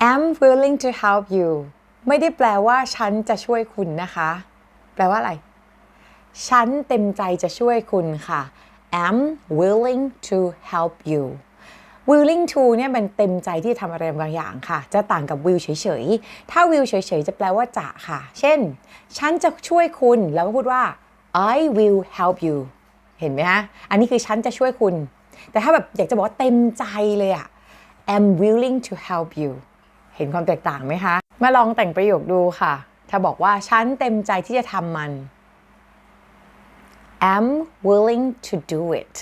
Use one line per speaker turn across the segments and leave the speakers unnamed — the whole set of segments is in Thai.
am willing to help you ไม่ได้แปลว่าฉันจะช่วยคุณนะคะ แปลว่าอะไร ฉันเต็มใจจะช่วยคุณค่ะ am willing to help you willing to เนี่ยมันเต็มใจที่ทำอะไรบางอย่างค่ะ จะต่างกับ will เฉยๆ ถ้า will เฉยๆ จะแปลว่าจะค่ะ เช่น ฉันจะช่วยคุณ แล้วก็พูดว่า I will help you เห็นไหมฮะ อันนี้คือฉันจะช่วยคุณ แต่ถ้าแบบอยากจะบอกว่าเต็มใจเลยอะ am willing to help you เห็นความแตกต่างไหมคะ มาลองแต่งประโยคดูค่ะ ถ้าบอกว่าฉันเต็มใจที่จะทำมัน am willing to do it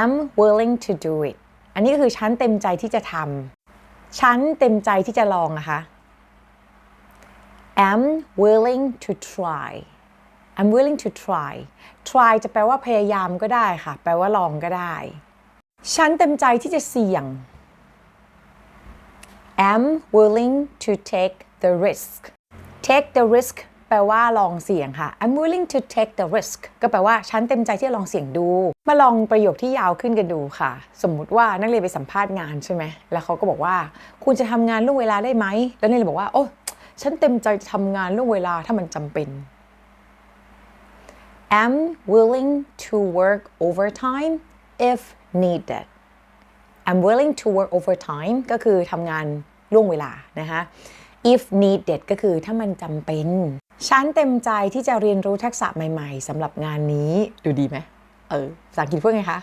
am willing to do it อันนี้ก็คือฉันเต็มใจที่จะทำฉันเต็มใจที่จะลองนะคะ am willing to try I'm willing to try try จะแปลว่าพยายามก็ได้ค่ะ แปลว่าลองก็ได้ ฉันเต็มใจที่จะเสี่ยง am willing to take the risk take the risk แปลว่าลองเสี่ยงค่ะ I'm willing to take the risk ก็แปลว่าฉันเต็มใจที่จะลองเสี่ยงดู มาลองประโยคที่ยาวขึ้นกันดูค่ะ สมมุติว่านักเรียนไปสัมภาษณ์งานใช่ไหม แล้วเขาก็บอกว่า คุณจะทำงานล่วงเวลาได้ไหม แล้วนักเรียนบอกว่า โอ้ ฉันเต็มใจจะทำงานล่วงเวลาถ้ามันจำเป็น am willing to work overtime if needed I'm willing to work overtime ก็คือทำงาน ล่วงเวลานะคะ if needed ก็คือถ้ามันจำเป็น ฉันเต็มใจที่จะเรียนรู้ทักษะใหม่ๆสำหรับงานนี้ ดูดีไหม เออ ภาษาอังกฤษพูดไงคะ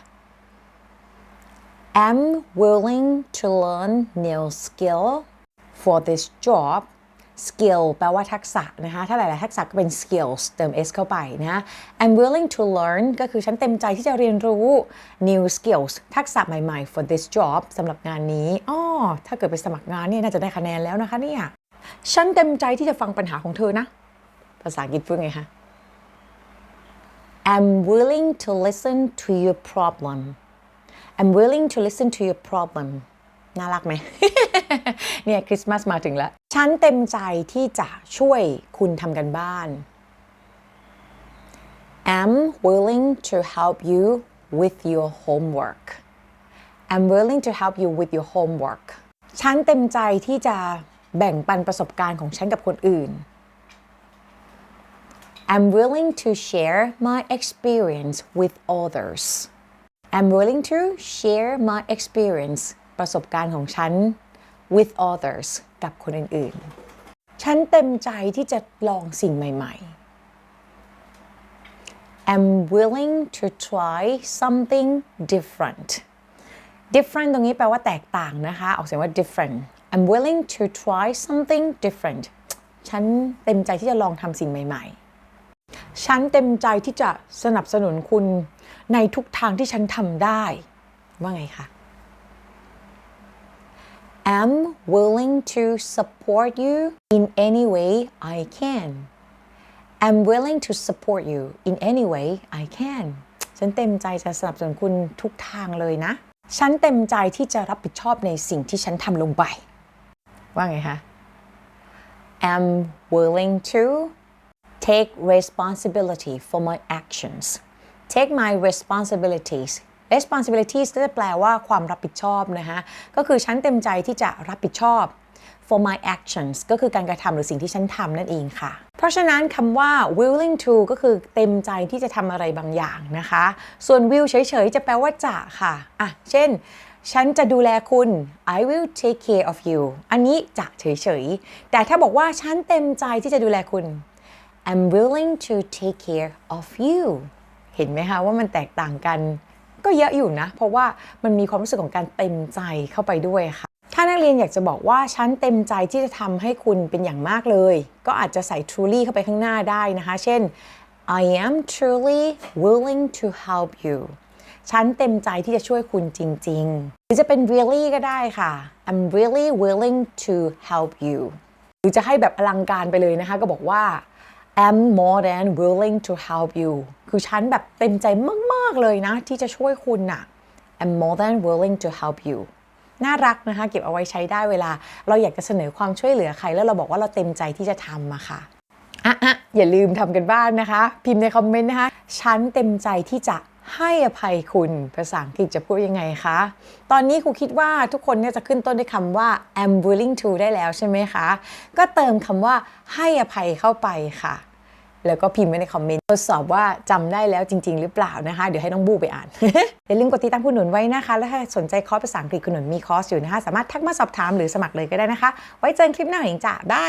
am willing to learn new skill for this job skill แปลว่าทักษะนะคะถ้าหลาย ๆ ทักษะก็เป็น skills เติม s เข้าไปนะ I'm willing to learn ก็คือฉันเต็มใจที่จะเรียนรู้ new skills ทักษะใหม่ ๆ for this job สำหรับงานนี้อ้อถ้าเกิดไปสมัครงานเนี่ยน่าจะได้คะแนนแล้วนะคะเนี่ยฉันเต็มใจที่จะฟังปัญหาของเธอนะ ภาษาอังกฤษพูดไงคะ I'm willing to listen to your problem I'm willing to listen to your problem น่ารักไหมเนี่ยคริสต์มาสมาถึงแล้ว ฉันเต็มใจที่จะช่วยคุณทำกันบ้าน am willing to help you with your homework I'm willing to help you with your homework ฉันเต็มใจที่จะแบ่งปันประสบการณ์ของฉันกับคนอื่น I'm willing to share my experience with others I'm willing to share my experience ประสบการณ์ของฉัน with others กับคนอื่นๆ ฉันเต็มใจที่จะลองสิ่งใหม่ ๆ I'm willing to try something different different ตรงนี้แปลว่าแตกต่างนะคะ ออกเสียงว่า different I'm willing to try something different ฉันเต็มใจที่จะลองทำสิ่งใหม่ ๆ ฉันเต็มใจที่จะสนับสนุนคุณในทุกทางที่ฉันทำได้ ว่าไงคะ am willing to support you in any way I can I'm willing to support you in any way I can ฉันเต็มใจจะสนับสนุนคุณทุกทางเลยนะ ฉันเต็มใจที่จะรับผิดชอบในสิ่งที่ฉันทำลงไป ว่าไงคะ am willing to take responsibility for my actions take my responsibilities responsibilities ก็จะแปลว่าความรับผิดชอบนะคะก็คือฉันเต็มใจที่จะรับผิดชอบ for my actions ก็คือการกระทำหรือสิ่งที่ฉันทำนั่นเองค่ะ เพราะฉะนั้นคำว่า willing to ก็คือเต็มใจที่จะทำอะไรบางอย่างนะคะ ส่วน will เฉยๆ จะแปลว่าจะค่ะ อะ เช่น ฉันจะดูแลคุณ I will take care of you อันนี้จะเฉยๆ แต่ถ้าบอกว่าฉันเต็มใจที่จะดูแลคุณ I'm willing to take care of you เห็นไหมคะว่ามันแตกต่างกัน ก็เยอะอยู่นะ เพราะว่ามันมีความรู้สึกของการเต็มใจเข้าไปด้วยค่ะ ถ้านักเรียนอยากจะบอกว่าฉันเต็มใจที่จะทำให้คุณเป็นอย่างมากเลย ก็อาจจะใส่ truly เข้าไปข้างหน้าได้นะคะ เช่น I am truly willing to help you ฉันเต็มใจที่จะช่วยคุณจริง ๆ หรือจะเป็น really ก็ได้ค่ะ I'm really willing to help you หรือจะให้แบบอลังการไปเลยนะคะ ก็บอกว่า am more than willing to help you คือฉันแบบเต็มใจมาก ๆ เลยนะ ที่จะช่วยคุณน่ะ I'm more than willing to help you น่ารักนะคะ เก็บเอาไว้ใช้ได้เวลา เราอยากจะเสนอความช่วยเหลือใคร แล้วเราบอกว่าเราเต็มใจที่จะทำอะค่ะอะอะอย่าลืมทำกันบ้านนะคะ พิมพ์ในคอมเมนต์นะคะ ฉันเต็มใจที่จะให้อภัยคุณ ภาษาอังกฤษจะพูดยังไงคะ ตอนนี้ครูคิดว่าทุกคนเนี่ยจะขึ้นต้นด้วยคำว่า am willing to ได้แล้วใช่ไหมคะ ก็เติมคำว่าให้อภัยเข้าไปค่ะ แล้วก็พิมพ์ไว้ในคอมเมนต์ทดสอบว่าจำได้แล้วจริง ๆ หรือเปล่านะคะ เดี๋ยวให้น้องบูไปอ่านอย่าลืมกดติดตามคุณหนุนไว้นะคะ แล้วถ้าสนใจคอร์สภาษาอังกฤษคุณหนุนมีคอร์สอยู่นะคะ สามารถทักมาสอบถามหรือสมัครเลยก็ได้นะคะ ไว้เจอกันคลิปหน้าหนิงจ้ะได้